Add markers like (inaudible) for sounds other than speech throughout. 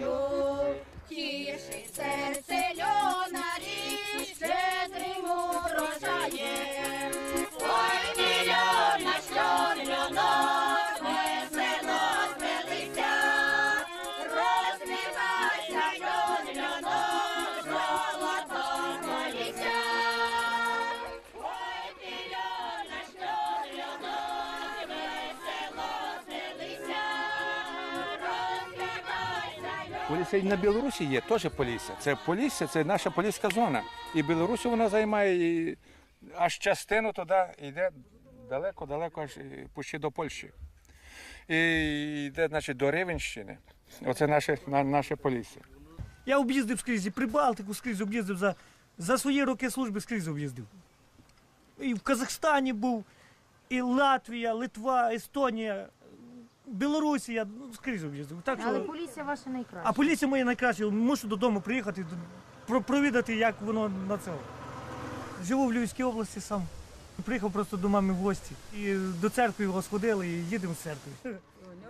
salud. Полісся і на Білорусі є теж Полісся. Це Полісся, це наша поліська зона. І Білорусі вона займає і аж частину туди йде далеко-далеко, аж і почти до Польщі. І йде, значить, до Рівенщини. Оце наше, на- наше Полісся. Я об'їздив скрізь і Прибалтику, скрізь об'їздив за, за свої роки служби скрізь об'їздив. І в Казахстані був, і Латвія, Литва, Естонія, Білорусія, ну, скрізь об'їздив. Так Але що... поліція ваша найкраща. А поліція моя найкраща, мушу додому приїхати, про- провідати, як воно на це. Живу в Львівській області сам. Приїхав просто до мами в гості. І до церкви його сходили і їдемо з церкви.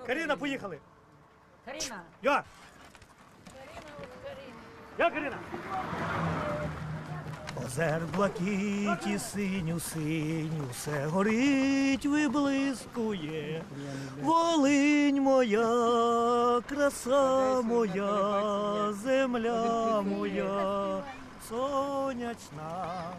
Каріна, поїхали. Каріна. Я. Я, Каріна. Озер блакиті синю синю, все горить, виблискує. Волинь моя, краса моя, земля моя, сонячна.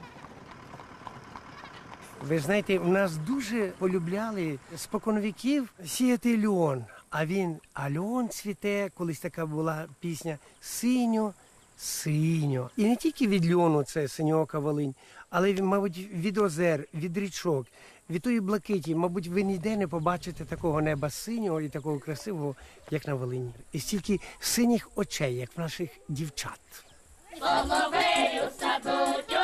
Ви знаєте, в нас дуже полюбляли споконвіків сіяти льон. А він, а льон цвіте, колись така була пісня Синьо, синьо. І не тільки від льону це синьока волинь, але мабуть, від озер, від річок, від тої блакиті. Мабуть, ви ніде не побачите такого неба синього і такого красивого, як на Волині. І стільки синіх очей, як в наших дівчат. Половею садочок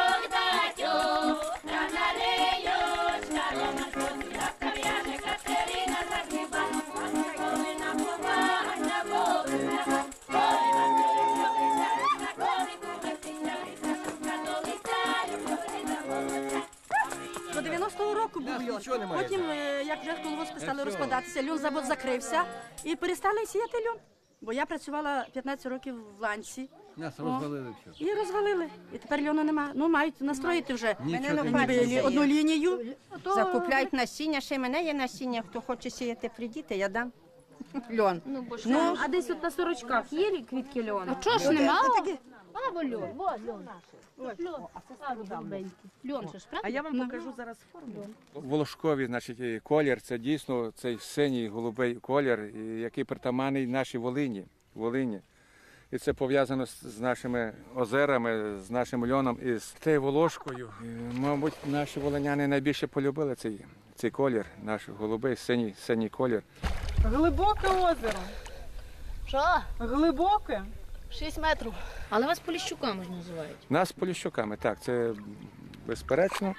року був льон. Потім, е, як вже колгосп стали розкладатися, льон завод закрився і перестали сіяти льон. Бо я працювала 15 років в ланці. Нас розвалили все. І розвалили. І тепер льону нема. Ну, мають настроїти вже Нічого не одну лінію. То- Закупляють насіння, ще й мене є насіння. Хто хоче сіяти, прийдіть, я дам. (laughs) Льон. Ну, а десь от на сорочках є квітки льону? Чого ж нема? А, во льон, во льон. Льон, а голубенький. Льон же ж, правда? А я вам покажу зараз форму. Волошкові, значить, і колір це дійсно цей синій голубий колір, і який притаманний нашій Волині. Волині. І це пов'язано з з нашими озерами, з нашим льоном і з тією волошкою. І, мабуть, наші волиняни найбільше полюбили цей, цей колір, наш голубий, синій, синій колір. Глибоке озеро. Що? Глибоке. 6 метрів. Але вас поліщуками ж називають. Нас поліщуками, так, це безперечно.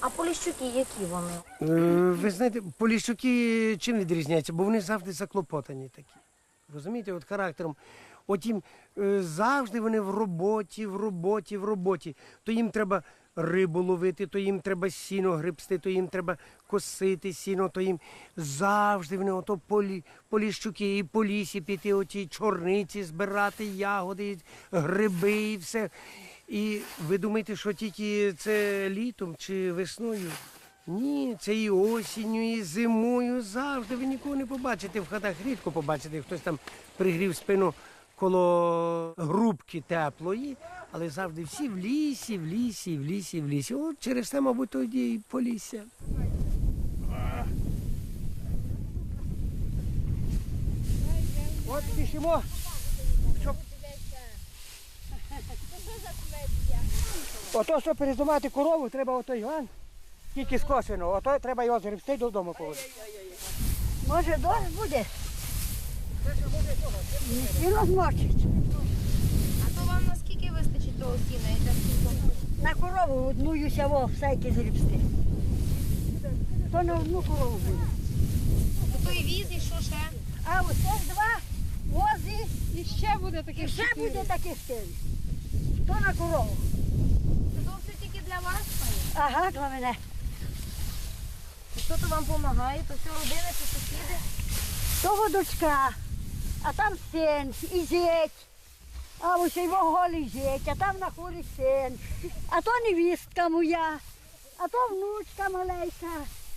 А поліщуки які вони? Е, Ви знаєте, поліщуки чим відрізняються? Бо вони завжди заклопотані такі. Розумієте, от характером. От їм е, завжди вони в роботі, в роботі, в роботі. То їм треба рибу ловити, то їм треба сіно грибсти, то їм треба косити сіно, то їм завжди вони ото полі, поліщуки і по лісі піти, оті чорниці збирати, ягоди, гриби і все. І ви думаєте, що тільки це літом чи весною? Ні, це і осінню, і зимою завжди. Ви нікого не побачите в хатах. Рідко побачите, хтось там пригрів спину коло грубки теплої, але завжди всі в лісі, в лісі, в лісі, в лісі. От через те, мабуть, тоді і полісся. От пішимо. Щоб... Ото, щоб перезумати корову, треба ото Іван. Тільки скошено, ото треба його згребсти додому поводити. Може, дощ буде? І розмочить. А то вам наскільки вистачить того сіна? і для На корову однуюся во всякі згребсти. То на одну корову буде. Той віз і що ще? А ось це два вози, І ще буде і таке. ще буде такі стилі. То на корову. Це то все тільки для вас, пані? Ага, для мене. Хто то вам допомагає? То все родина чи сусіди? То водочка, а там син, і зять. А ось його зять, а там на хворі син. А то невістка моя, а то внучка маленька.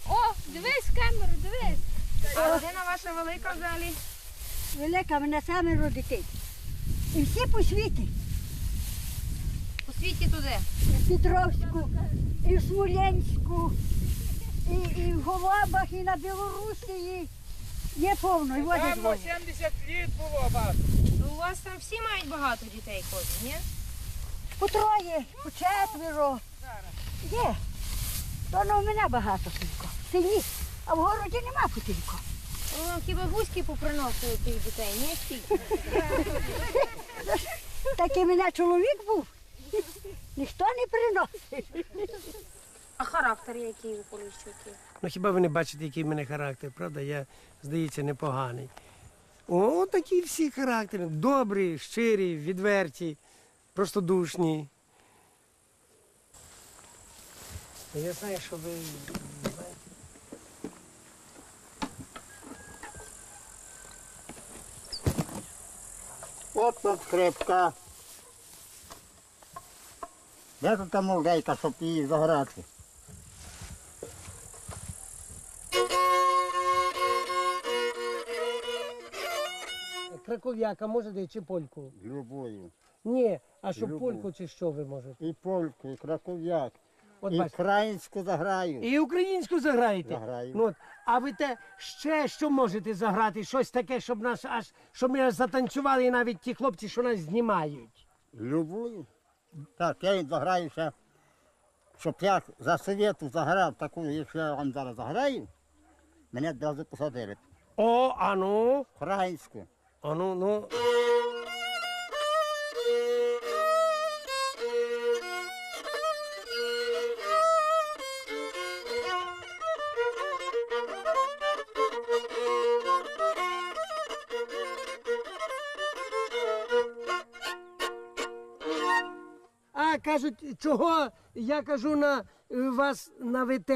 О, дивись камеру, дивись. А родина ваша велика взагалі? Велика мене семеро дітей. І всі по світі. У світі туди. І в Петровську, і в Смоленську, і, і в Голобах, і на Білорусі. Є повно, і возять. 70 літ було вас. У вас там всі мають багато дітей кожен, ні? По троє, по четверо. Є. То ну, в мене багато тільки. В селі, а в городі нема потільки. Ну, вам хіба гуськи поприносили тих дітей, ні? (laughs) Стільки. Такий мене чоловік був. Ніхто не приносив. А характер який у Поліщуків? Ну хіба ви не бачите, який в мене характер, правда? Я, здається, непоганий. О, такі всі характери. Добрі, щирі, відверті, простодушні. Я знаю, що ви. От тут скрипка. Де тут та молодейка, щоб її заграти? Краков'яка можете чи польку? Любою. Ні, а що Любу. польку чи що ви можете? І польку, і краков'як. От І бачите. українську заграю. І українську заграєте. Заграю. Ну, от. а ви те ще що можете заграти? Щось таке, щоб нас аж щоб ми аж затанцювали і навіть ті хлопці, що нас знімають. Любою. Так, я їм заграю ще, щоб я за совєту заграв таку, якщо я вам зараз заграю, мене одразу посадили. О, а ну, Українську. А ну, ну. А кажуть, чого я кажу на е, вас на ВТ?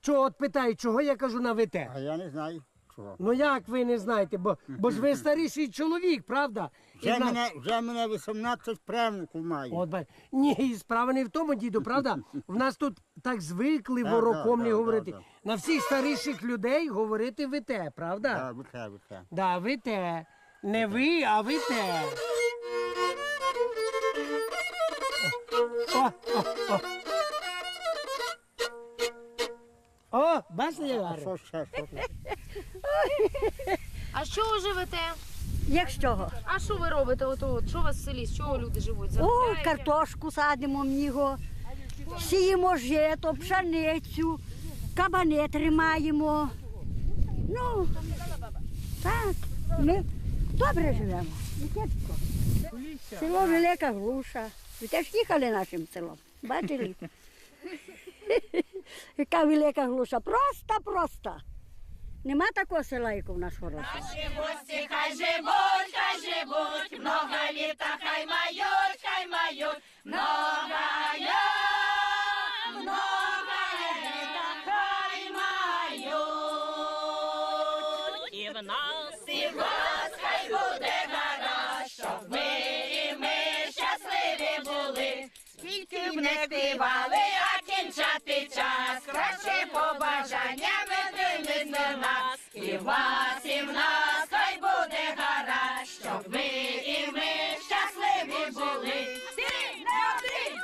Чого от питають, чого я кажу на ВТ? А я не знаю чого. Ну як ви не знаєте, бо, бо ж ви (laughs) старіший чоловік, правда? І Вже зна- мене, вже мене 18 правнуків маю. От, бач- ні, справа не в тому, діду, правда? (laughs) В нас тут так звикли Да, вороком да, не да, говорити. да, да. На всіх старіших людей говорити ви те, правда? Так, ви те, ви те. Да, ви те. Не ви, а ви те. О, о, о. О, бачите, я А говорю? що ще? Що тут? А що ви живете? Як з чого? А що ви робите? Ото, от, що у вас в селі? З чого люди живуть? О, Заробляєте? картошку садимо в нього, сіємо жито, пшеницю, кабани тримаємо. Ну, так, ми добре живемо. Дитятко. Село Велика Глуша. Ви теж їхали нашим селом. Бачили? (laughs) Яка велика глуша. Просто, просто. Нема такого села, як у нас Хорлака. Гости хай живут, хай живут, много літа хай мають, хай мають, много много літа хай мають. І в нас, і в нас хай буде гаразд, щоб ми і ми щасливі були. Скільки б не співали, а кінчати час, краще побажання веди на нас. І вас, і в нас хай буде гаразд, щоб ми і ми щасливі були. Ти не один!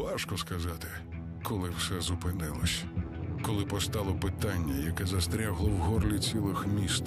Важко сказати, коли все зупинилось, коли постало питання, яке застрягло в горлі цілих міст.